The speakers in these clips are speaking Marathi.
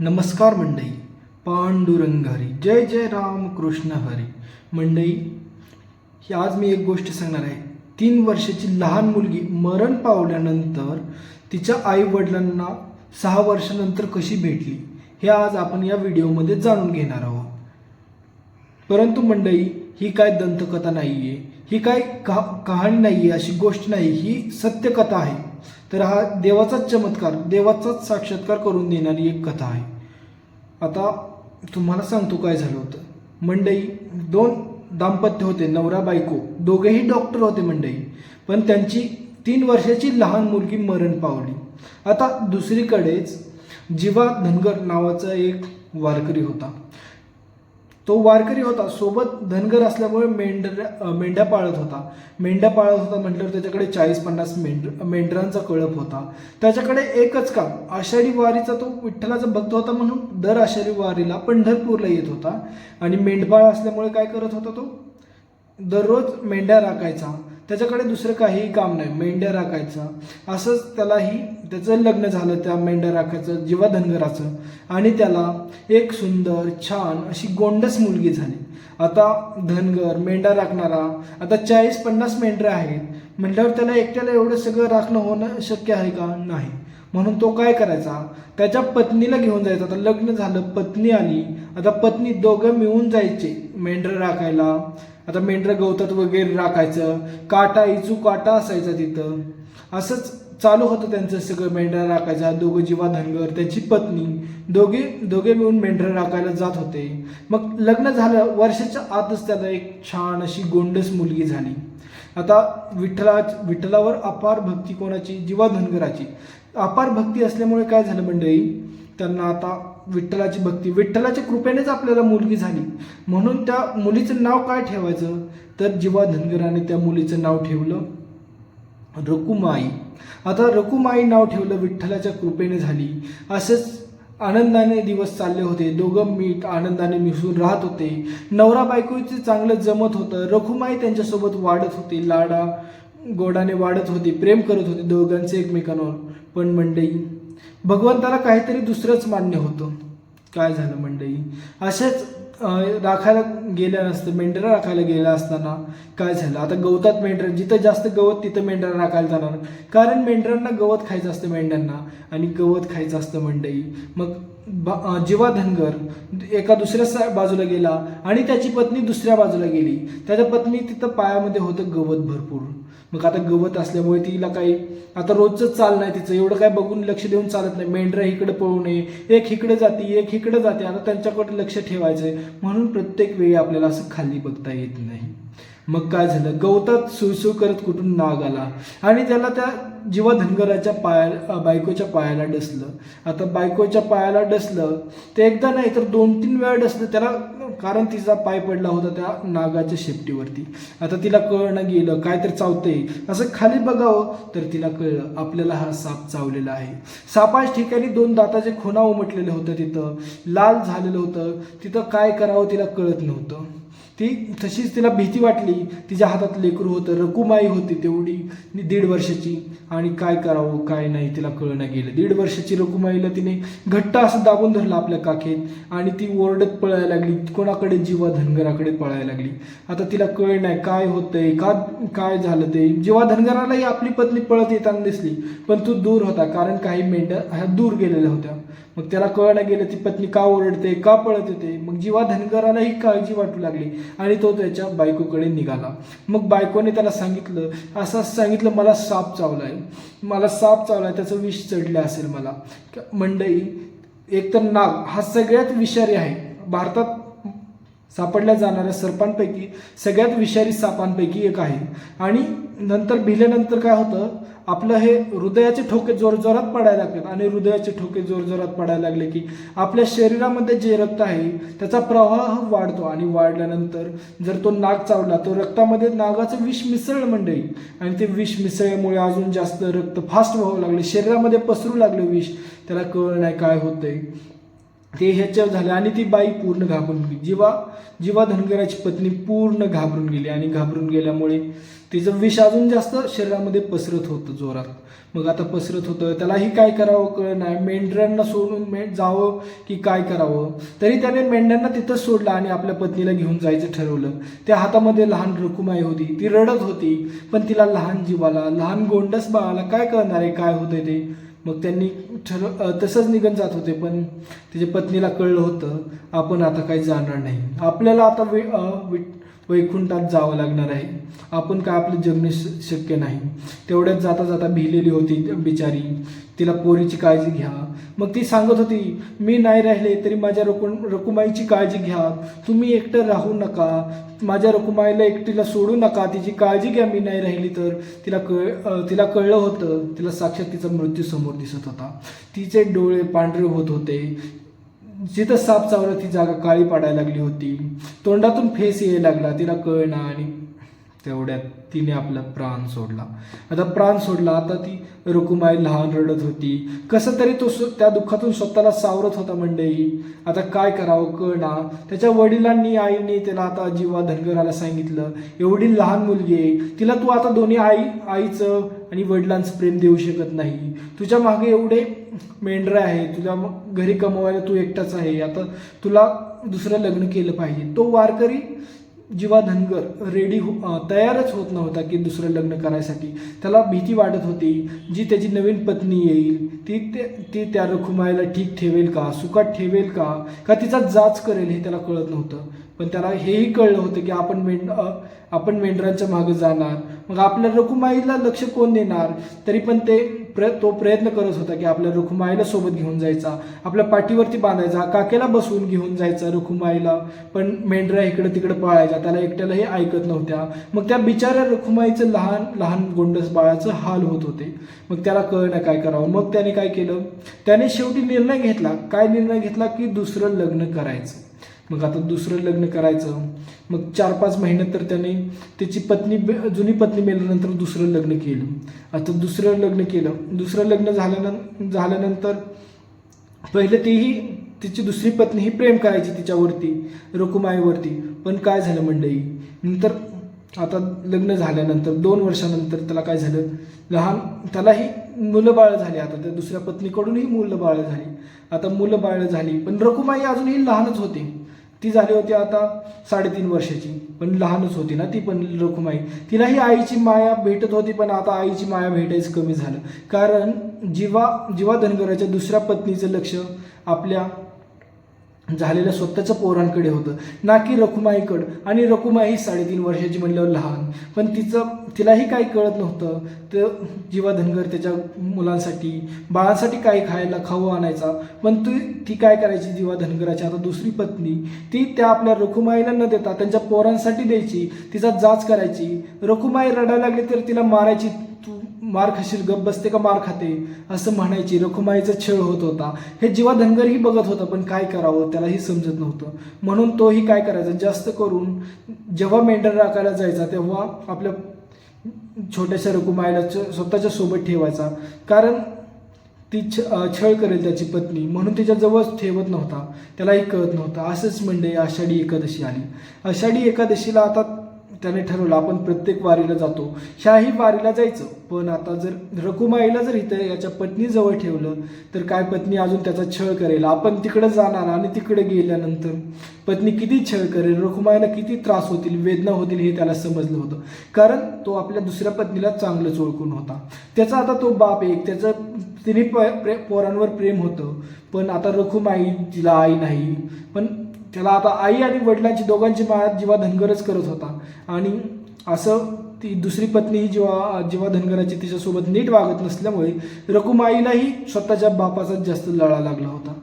नमस्कार मंडई पांडुरंग हरी जय जय राम कृष्ण हरी. मंडई ही आज मी एक गोष्ट सांगणार आहे. तीन वर्षाची लहान मुलगी मरण पावल्यानंतर तिच्या आई वडिलांना सहा वर्षानंतर कशी भेटली हे आज आपण या व्हिडिओमध्ये जाणून घेणार आहोत. परंतु मंडई ही काय दंतकथा नाही आहे ही काय का कहाणी नाही आहे अशी गोष्ट नाही ही सत्यकथा आहे. तर हा देवाचाच चमत्कार देवाचाच साक्षात्कार करून देणारी एक कथा आहे. आता तुम्हाला सांगतो काय झालं होतं. मंडई दोन दाम्पत्य होते नवरा बायको. दोघेही डॉक्टर होते मंडई. पण त्यांची तीन वर्षाची लहान मुलगी मरण पावली. आता दुसरीकडेच जीवा धनगर नावाचा एक वारकरी होता. तो वारकरी होता सोबत धनगर असल्यामुळे मेंढऱ्या मेंढ्या पाळत होता. मेंढ्या पाळत होता म्हटल्यावर त्याच्याकडे चाळीस पन्नास मेंढ मेंढरांचा कळप होता. त्याच्याकडे एकच काम आषाढी वारीचा तो विठ्ठलाचा भक्त होता म्हणून दर आषाढी वारीला पंढरपूरला येत होता. आणि मेंढपाळ असल्यामुळे काय करत होता तो? दररोज मेंढ्या राखायचा. त्याच्याकडे दुसरं काहीही काम नाही. मेंढ्या राखायचं. असंच त्यालाही त्याचं लग्न झालं त्या मेंढ्या राखायचं जीवा धनगराचं आणि त्याला एक सुंदर छान अशी गोंडस मुलगी झाली. आता धनगर मेंढा राखणारा आता चाळीस पन्नास मेंढ्या आहेत. म्हटल्यावर त्याला एकट्याला एवढं सगळं राखणं होणं शक्य आहे का? नाही. म्हणून तो काय करायचा? त्याच्या पत्नीला घेऊन जायचा. आता लग्न झालं पत्नी आली. आता पत्नी दोघं मिळून जायचे मेंढरं राखायला. आता मेंढरं गवतात वगैरे राखायचं. काटा इचू काटा असायचा तिथं. असंच चालू होतं त्यांचं सगळं मेंढरा राखायचा दोघं जीवा धनगर. त्याची पत्नी दोघे दोघे मिळून मेंढरं राखायला जात होते. मग लग्न झालं वर्षाच्या आतच त्याला एक छान अशी गोंडस मुलगी झाली. आता विठ्ठला विठ्ठलावर अपार भक्ती कोणाची? जीवा धनगराची. अपार भक्ती असल्यामुळे काय झालं मंडळी? त्यांना आता विठ्ठलाची भक्ती विठ्ठलाच्या कृपेनेच आपल्याला मुलगी झाली. म्हणून त्या मुलीचं नाव काय ठेवायचं? तर जीवा धनगराने त्या मुलीचं नाव ठेवलं. रकुमाई. आता रकुमाई नाव ठेवलं विठ्ठलाच्या कृपेने झाली. असंच आनंदाने दिवस चालले होते. दोघं मीठ आनंदाने मिसळून राहत होते. नवरा बायकोचे चांगलं जमत होतं. रखुमाई त्यांच्यासोबत वाढत होती. लाडा गोडाने वाढत होती. प्रेम करत होते दोघांचे एकमेकांवर. पण मंडई भगवंताला काहीतरी दुसरंच मान्य होतं. काय झालं मंडई? असेच राखायला गेल्या नसतं मेंढरा राखायला गेला असताना काय झालं? आता गवतात मेंढर जिथं जास्त गवत तिथं मेंढरा राखायला जाणार. कारण मेंढरांना गवत खायचं असतं मेंढ्यांना आणि गवत खायचं असतं मंडई. मग बा जीवा धनगर एका दुसऱ्या सा- बाजूला गेला आणि त्याची पत्नी दुसऱ्या बाजूला गेली. त्याच्या पत्नी तिथं पायामध्ये होतं गवत भरपूर. मग आता गवत असल्यामुळे तिला काही आता रोजचं चाल नाही तिचं. एवढं काय बघून लक्ष देऊन चालत नाही. मेंढरा इकडे पळू नये. एक इकडे जाते एक इकडे जाते. आता त्यांच्याकडे लक्ष ठेवायचं आहे म्हणून प्रत्येक वेळी आपल्याला असं खाली बघता येत नाही. मग काय झालं? गवतात सुळसुळ करत कुठून नाग आला? आणि त्याला त्या जीवा धनगराच्या पाया बायकोच्या पायाला डसलं. आता बायकोच्या पायाला डसलं ते एकदा नाही तर दोन तीन वेळा डसलं. त्याला कारण तिचा पाय पडला होता त्या नागाच्या शेपटीवरती. आता तिला कळणं गेलं काय तर चावतंय. असं खाली बघावं तर तिला कळलं आपल्याला हा साप चावलेला आहे. सापाच ठिकाणी दोन दाताचे खुणा उमटलेले होतं तिथं. लाल झालेलं होतं. तिथं काय करावं तिला कळत नव्हतं. ती तशीच तिला भीती वाटली. तिच्या हातात लेकरू होतं रकुमाई होती तेवढी दीड वर्षाची. आणि काय करावं काय नाही तिला कळणं गेलं. दीड वर्षाची रकुमाईला तिने घट्ट असं दाबून धरलं आपल्या काखेत. आणि ती ओरडत पळायला लागली. कोणाकडे जीवा धनगराकडे पळायला लागली. आता तिला कळ नाही काय होतंय का काय झालं ते. जेव्हा धनगरालाही आपली पत्नी पळत येताना दिसली पण तो दूर होता कारण काही मेंढ्या ह्या दूर गेलेल्या होत्या. मग त्याला कळणं गेलं ती पत्नी का ओरडते का पळत येते? मग जीवा धनगरालाही काळजी वाटू लागली आणि तो त्याच्या बायकोकडे निघाला. मग बायकोने त्याला सांगितलं असं सांगितलं मला साप चावलाय. मला साप चावलाय त्याचं विष चढलं असेल मला. मंडई एक तर नाग हा सगळ्यात विषारी आहे. भारतात सापडल्या जाणाऱ्या सर्पांपैकी सगळ्यात विषारी सापांपैकी एक आहे. आणि नंतर भिल्यानंतर काय होतं? आपलं हे हृदयाचे ठोके जोरजोरात पडायला लागतात आणि हृदयाचे ठोके जोरजोरात पडायला लागले की आपल्या शरीरामध्ये जे रक्त आहे त्याचा प्रवाह वाढतो. आणि वाढल्यानंतर जर तो नाग चावला तो रक्तामध्ये नागाचं विष मिसळलं मंडळी आणि ते विष मिसळल्यामुळे अजून जास्त रक्त फास्ट व्हावं लागले शरीरामध्ये पसरू लागलं विष त्याला कळ नाही काय होतंय. ते ह्याच्यावर झालं आणि ती बाई पूर्ण घाबरून गेली. जीवा जीवा धनगराची पत्नी पूर्ण घाबरून गेली आणि घाबरून गेल्यामुळे तिचं विष अजून जास्त शरीरामध्ये पसरत होतं जोरात. मग आता पसरत होतं त्यालाही काय करावं कळ नाही मेंढऱ्यांना सोडून मे जावं की काय करावं? तरी त्याने मेंढ्यांना तिथंच सोडलं आणि आपल्या पत्नीला घेऊन जायचं ठरवलं. त्या हातामध्ये लहान रकुमाई होती. ती रडत होती पण तिला लहान जीवाला लहान गोंडस बाळाला काय कळणार आहे? काय होतंय ते? मग त्यांनी ठरव तसंच निघून जात होते पण त्याच्या पत्नीला कळलं होतं आपण आता काही जाणार नाही. आपल्याला आता वे वि- वैकुंठात जावं लागणार आहे. आपण काय आपलं जगणे श- शक्य नाही. तेवढ्यात जाता जाता भिलेली होती बिचारी. तिला पोरीची काळजी घ्या. मग ती सांगत होती मी नाही राहिले तरी माझ्या रकु रकुमाईची काळजी घ्या. तुम्ही एकटं राहू नका. माझ्या रकुमाईला एकटीला सोडू नका. तिची काळजी घ्या. मी नाही राहिली तर तिला कळ तिला कळलं होतं. तिला साक्षात तिचा मृत्यू समोर दिसत होता. तिचे डोळे पांढरे होत होते. जिथं साप चावला ती जागा काळी पाडायला लागली होती. तोंडातून फेस यायला लागला. तिला कळणं आणि तेवढ्यात तिने आपला प्राण सोडला. आता प्राण सोडला आता ती रुकुमाई लहान रडत होती. कसं तरी तो त्या दुःखातून स्वतःला सावरत होता मंडळी आता काय करावं कळना. त्याच्या वडिलांनी आईने त्याला आता जीवा धनगराला सांगितलं. एवढी लहान मुलगी आहे. तिला तू आता दोन्ही आई आईचं आणि वडिलांचं प्रेम देऊ शकत नाही. तुझ्या मागे एवढे मेंढरे आहे तुझ्या मग घरी कमवायला तू एकटाच आहे. आता तुला दुसरं लग्न केलं पाहिजे. तो वारकरी जीवा धनगर रेडी हो तयारच होत नव्हता की दुसरं लग्न करायसाठी. त्याला भीती वाटत होती जी त्याची नवीन पत्नी येईल ती ते ती त्या रखुमाईला ठीक ठेवेल का सुखात ठेवेल का का तिचा जाच करेल हे त्याला कळत नव्हतं. पण त्याला हेही कळलं होतं की आपण मेंढ आपण मेंढरांच्या मागं जाणार. मग आपल्या रखुमाईला लक्ष कोण देणार? तरी पण ते प्र तो प्रयत्न करत होता की आपल्या रुखुमाईला सोबत घेऊन जायचा. आपल्या पाठीवरती बांधायचा. काकेला बसवून घेऊन जायचा रुखुमाईला. पण मेंढरा इकडं तिकडं पळायच्या. त्याला एकट्यालाही ऐकत नव्हत्या. मग त्या बिचाऱ्या रुखुमाईचं लहान लहान गोंडस बाळाचं हाल होत होते. मग त्याला कळणं काय करावं. मग त्याने काय केलं? त्याने शेवटी निर्णय घेतला. काय निर्णय घेतला? की दुसरं लग्न करायचं. मग आता दुसरं लग्न करायचं. मग चार पाच महिन्यात तर त्याने त्याची पत्नी बे- जुनी पत्नी मेल्यानंतर दुसरं लग्न केलं. आता दुसरं लग्न केलं. दुसरं लग्न झाल्यानं झाल्यानंतर पहिलं तेही तिची दुसरी पत्नी ही प्रेम करायची तिच्यावरती रकुमाईवरती. पण काय झालं मंडळी? नंतर आता लग्न झाल्यानंतर दोन वर्षानंतर त्याला काय झालं? लहान त्यालाही मुलं बाळ झाली आता. त्या दुसऱ्या पत्नीकडूनही मुलं बाळ झाली. आता मुलं बाळ झाली. पण रकुमाई अजूनही लहानच होती. ती झाली होती आता साडेतीन वर्षाची. पण लहानच होती ना ती पण रखुमाई तिलाही आईची माया भेटत होती पण आता आईची माया भेटायचं कमी झालं. कारण जीवा जीवा धनगराच्या दुसऱ्या पत्नीचं लक्ष आपल्या झालेल्या स्वतःचं पोरांकडे होतं. ना की रखुमाईकडं. आणि रखुमाई साडेतीन वर्षाची म्हणल्यावर लहान. पण तिचं तिलाही काही कळत नव्हतं. तर जीवा धनगर त्याच्या मुलांसाठी बाळांसाठी काही खायला खाऊ आणायचा. पण ती ती काय करायची जीवा धनगराची? आता दुसरी पत्नी ती त्या आपल्या रखुमाईला न देता त्यांच्या पोरांसाठी द्यायची. तिचा जाच करायची. रखुमाई रडायला लागली तर तिला मारायची. तू मार खाशील गप बसते का मार खाते? असं म्हणायची रखुमाईचा छळ होत होता. हे जीवा धनगरही बघत होता पण काय करावं त्यालाही समजत नव्हतं. म्हणून तोही काय करायचा? जास्त करून जेव्हा मेंढर राखायला जायचा तेव्हा आपल्या छोट्याशा रखुमाईला स्वतःच्या सोबत ठेवायचा. कारण ती छ छळ करेल त्याची पत्नी. म्हणून तिच्याजवळ ठेवत नव्हता. त्यालाही कळत नव्हतं. असंच म्हणजे आषाढी एकादशी आली. आषाढी एकादशीला आता त्याने ठरवलं आपण प्रत्येक वारीला जातो. ह्याही वारीला जायचं पण आता जर रकुमाईला जर इथं याच्या पत्नीजवळ ठेवलं तर काय पत्नी अजून त्याचा छळ करेल? आपण तिकडे जाणार आणि तिकडे गेल्यानंतर पत्नी किती छळ करेल? रकुमाईला किती त्रास होतील? वेदना होतील? हे त्याला समजलं होतं. कारण तो आपल्या दुसऱ्या पत्नीला चांगलंच ओळखून होता. त्याचा आता तो बाप एक त्याचं तिने प प्रे पोरांवर प्रेम होतं. पण आता रखुमाई तिला आई नाही. पण त्याला आता आई आणि वडिलांची दोघांची माया जेव्हा धनगरच करत होता. आणि असं ती दुसरी पत्नी ही जेव्हा जीवा धनगराची तिच्यासोबत नीट वागत नसल्यामुळे रकुमाईलाही स्वतःच्या बापाचाच जास्त लळा लागला होता.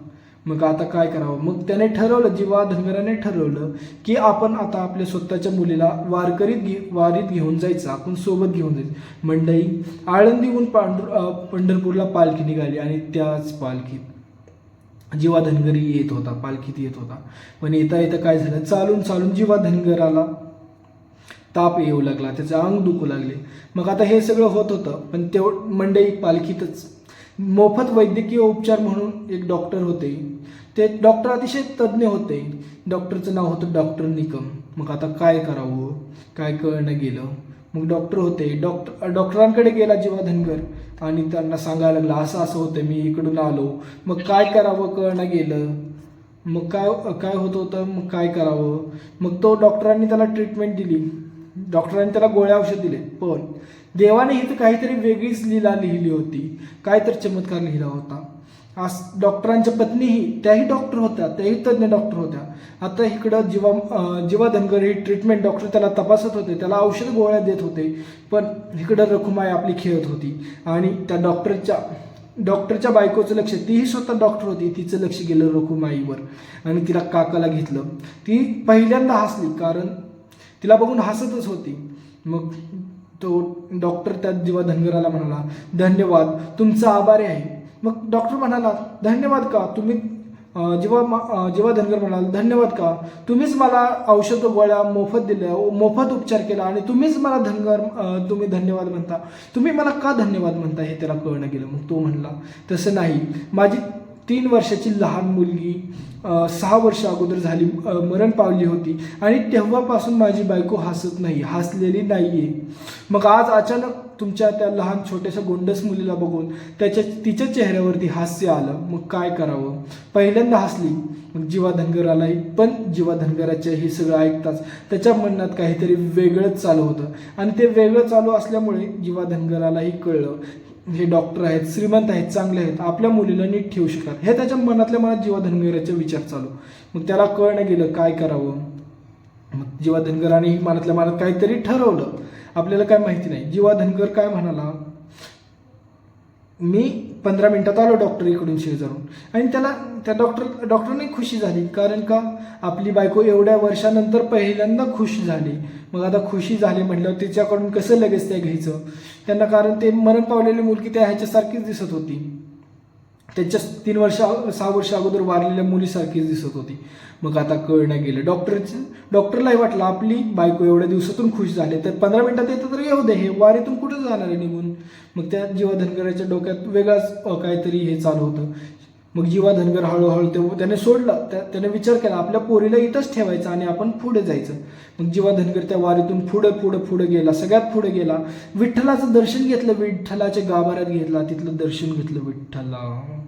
मग आता काय करावं? मग त्याने ठरवलं जेव्हा धनगराने ठरवलं की आपण आता आपल्या स्वतःच्या मुलीला वारकरीत घे वारीत घेऊन जायचं आपण सोबत घेऊन जायचं. मंडई आळंदीहून पांढर पंढरपूरला पालखी निघाली आणि त्याच पालखीत जीवा धनगरी येत होता पालखीत येत होता. पण येता येता काय झालं? चालून चालून जीवा धनगराला ताप येऊ लागला त्याचं अंग दुखू लागले. मग आता हे सगळं होत होतं पण तेव मंडई पालखीतच. मोफत वैद्यकीय उपचार म्हणून एक डॉक्टर होते. ते डॉक्टर अतिशय तज्ज्ञ होते. डॉक्टरचं नाव होतं डॉक्टर निकम. मग आता काय करावं? काय कळणं गेलं. मग डॉक्टर होते. डॉक्टर डॉक्टरांकडे गेला जीवा धनगर आणि त्यांना सांगायला लागला असं असं होतं मी इकडून आलो. मग काय करावं कळणं गेलं. मग काय काय होत होतं? मग काय करावं? मग तो डॉक्टरांनी त्याला ट्रीटमेंट दिली. डॉक्टरांनी त्याला गोळ्या औषध दिले. पण देवाने इथं काहीतरी वेगळीच लीला लिहिली होती. काहीतरी चमत्कार लिहिला होता. आज डॉक्टरांच्या पत्नीही त्याही डॉक्टर होत्या त्याही तज्ज्ञ डॉक्टर होत्या. आता इकडं जीवा जीवा धनगर ही ट्रीटमेंट डॉक्टर त्याला तपासत होते त्याला औषध गोळ्या देत होते पण इकडं रखुमाई आपली खेळत होती. आणि त्या डॉक्टरच्या डॉक्टरच्या बायकोचं लक्ष तीही स्वतः डॉक्टर होती तिचं लक्ष गेलं रखुमाईवर. आणि तिला काकाला घेतलं. ती पहिल्यांदा हसली कारण तिला बघून हसतच होती. मग तो डॉक्टर त्या जीवा धनगराला म्हणाला धन्यवाद तुमचा आभारी आहे. मग डॉक्टर म्हणाला धन्यवाद का? तुम्ही जेव्हा जेव्हा धनगर म्हणाल धन्यवाद का? तुम्हीच मला औषध गोळ्या मोफत दिल्या मोफत उपचार केला आणि तुम्हीच मला धनगर तुम्ही धन्यवाद म्हणता. तुम्ही मला का धन्यवाद म्हणता हे त्याला कळणं गेलं. मग तो म्हणला तसं नाही. माझी तीन वर्षाची लहान मुलगी सहा वर्ष अगोदर झाली मरण पावली होती आणि तेव्हापासून माझी बायको हसत नाही हसलेली नाही आहे मग आज अचानक तुमच्या त्या लहान छोट्याशा गोंडस मुलीला बघून त्याच्या तिच्या चेहऱ्यावरती हास्य आलं. मग काय करावं? पहिल्यांदा हसली मग जीवा धनगरालाही पण जीवा धनगराच्या हे सगळं ऐकताच त्याच्या मनात काहीतरी वेगळंच चालू होतं. आणि ते वेगळं चालू असल्यामुळे जीवा धनगरालाही कळलं हे डॉक्टर आहेत श्रीमंत आहेत चांगले आहेत आपल्या मुलीला नीट ठेवू शकतात. हे त्याच्या मनातल्या मनात जीवा धनगराचे विचार चालू. मग त्याला कळणं गेलं काय करावं? मग जीवा धनगराने मनातल्या मनात काहीतरी ठरवलं. आपल्याला काय माहिती नाही. जीवा धनगर काय म्हणाला? मी पंधरा मिनिटात आलो डॉक्टर इकडून शेजारून. आणि त्याला त्या डॉक्टर डॉक्टरने खुशी झाली. कारण का? आपली बायको एवढ्या वर्षानंतर पहिल्यांदा खुश झाली. मग आता खुशी झाली म्हटल्यावर तिच्याकडून कसं लगेच ते घ्यायचं? त्यांना कारण ते मरण पावलेली मुलगी त्या ह्याच्यासारखीच दिसत होती. त्यांच्या तीन वर्ष सहा वर्ष अगोदर वारलेल्या मुलीसारखीच दिसत होती. मग आता कळणं गेलं. डॉक्टरचं डॉक्टरलाही वाटलं आपली बायको एवढ्या दिवसातून खुश झाले तर पंधरा मिनटात येतं तर येऊ दे हे वारीतून कुठं जाणार आहे निघून? मग त्या जीवा धनगराच्या डोक्यात वेगळाच काहीतरी हे चालू होतं. मग जीवा धनगर हळूहळू ते त्याने सोडलं. त्या त्याने विचार केला आपल्या पोरीला इथंच ठेवायचं आणि आपण पुढे जायचं. मग जीवा धनगर त्या वारीतून पुढे पुढे पुढे गेला सगळ्यात पुढे गेला. विठ्ठलाचं दर्शन घेतलं विठ्ठलाच्या गाभाऱ्यात घेतला तिथलं दर्शन घेतलं विठ्ठला.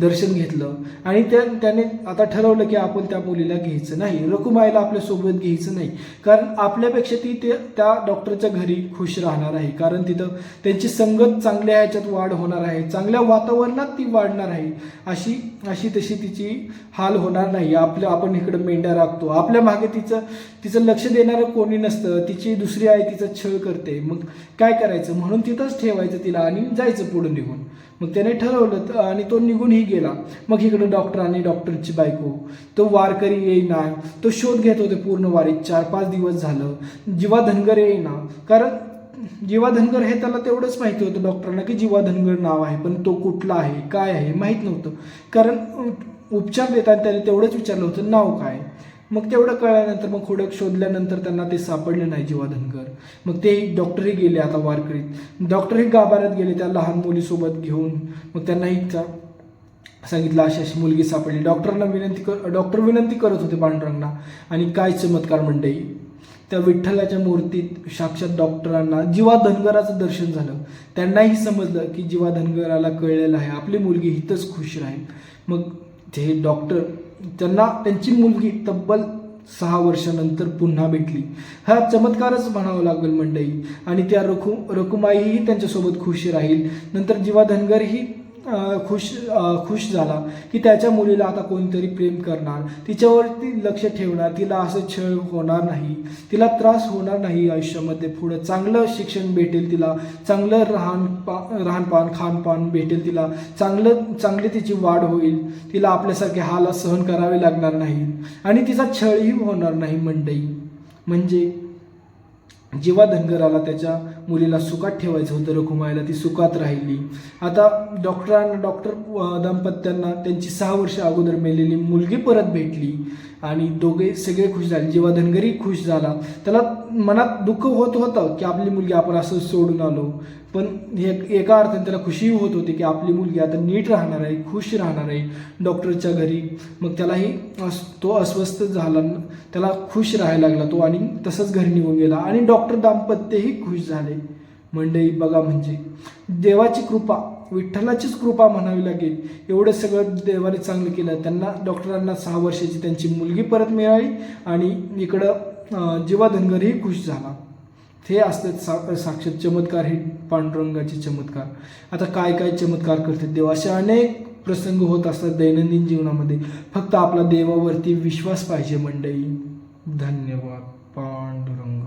दर्शन घेतलं. आणि त्या त्याने आता ठरवलं की आपण त्या मुलीला घ्यायचं नाही. रखुमाईला आपल्यासोबत घ्यायचं नाही. कारण आपल्यापेक्षा ती ते त्या डॉक्टरच्या घरी खुश राहणार आहे. कारण तिथं त्यांची संगत चांगल्या ह्याच्यात वाढ होणार आहे. चांगल्या वातावरणात ती वाढणार आहे. अशी अशी तशी तिची हाल होणार नाही. आपलं आपण इकडं मेंढ्या राखतो. आपल्या मागे तिचं तिचं लक्ष देणारं कोणी नसतं. तिची दुसरी आई तिचं छळ करते. मग काय करायचं? म्हणून तिथंच ठेवायचं तिला आणि जायचं पुढे निघून. मग त्याने ठरवलं आणि तो निघूनही गेला. मग इकडं डॉक्टर आणि डॉक्टरची बायको. तो वारकरी येईना. तो शोध घेत होते पूर्ण वारीत. चार पाच दिवस झालं. जीवा धनगर येईना. कारण जीवा धनगर हे त्याला तेवढंच माहिती होतं डॉक्टरांना की जीवा धनगर नाव आहे. पण तो कुठला आहे? काय आहे? माहीत नव्हतं. कारण उपचार देताना त्याने तेवढंच विचारलं होतं नाव काय? मग तेवढं कळल्यानंतर मग खोडक शोधल्यानंतर त्यांना ते सापडलं नाही जीवा धनगर. मग ते डॉक्टरही गेले आता वारकरीत. डॉक्टरही गाभाऱ्यात गेले त्या लहान मुलीसोबत घेऊन. मग त्यांना इतका सांगितलं अशी अशी मुलगी सापडली. डॉक्टरांना विनंती कर डॉक्टर विनंती करत होते पांडुरंगना. आणि काय चमत्कार मंडळी त्या विठ्ठलाच्या मूर्तीत साक्षात डॉक्टरांना जीवा धनगराचं दर्शन झालं. त्यांनाही समजलं की जीवा धनगराला कळलेलं आहे. आपली मुलगी हिथंच खुश राहील. मग ते डॉक्टर त्यांना त्यांची मुलगी तब्बल सहा वर्षानंतर पुन्हा भेटली. हा चमत्कारच म्हणावा लागेल मंडळी. आणि त्या रखु रखुमाईही त्यांच्यासोबत खुश राहील. नंतर जीवा धनगरही खुश खुश झाला की त्याच्या मुलीला आता कोणीतरी प्रेम करणार. तिच्यावरती लक्ष ठेवणार. तिला असं छळ होणार नाही. तिला त्रास होणार नाही आयुष्यामध्ये. पुढं चांगलं शिक्षण भेटेल तिला. चांगलं राहण पा राहणपान खानपान भेटेल तिला. चांगलं चांगली तिची वाढ होईल. तिला आपल्यासारखे हाला सहन करावे लागणार नाही आणि तिचा छळही होणार नाही मंडई. म्हणजे? जेव्हा धनगराला त्याच्या मुलीला सुखात ठेवायचं होतं रखुमाईला ती सुखात राहिली. आता डॉक्टरांना डॉक्टर दाम्पत्यांना त्यांची सहा वर्ष अगोदर मेलेली मुलगी परत भेटली. आणि दोघे सगळे खुश झाले. जेव्हा धनगरी खुश झाला त्याला मनात दुःख होत होतं की आपली मुलगी आपण असं सोडून आलो. पण हे एका अर्थाने त्याला खुशी होत होती की आपली मुलगी आता नीट राहणार आहे खुश राहणार आहे डॉक्टरच्या घरी. मग त्यालाही अस तो अस्वस्थ झाला. त्याला खुश राहायला लागला तो आणि तसंच घरी निघून गेला. आणि डॉक्टर दाम्पत्यही खुश झाले. मंडळी बघा म्हणजे देवाची कृपा विठ्ठलाचीच कृपा म्हणावी लागेल. एवढं सगळं देवाने चांगलं केलं. त्यांना डॉक्टरांना सहा वर्षाची त्यांची मुलगी परत मिळाली आणि इकडं जीवा धनगरही खुश झाला. हे असतात सा साक्षात चमत्कार हे पांडुरंगाचे चमत्कार. आता काय काय चमत्कार करतात देव? असे अनेक प्रसंग होत असतात दैनंदिन जीवनामध्ये. फक्त आपला देवावरती विश्वास पाहिजे मंडळी. धन्यवाद पांडुरंग.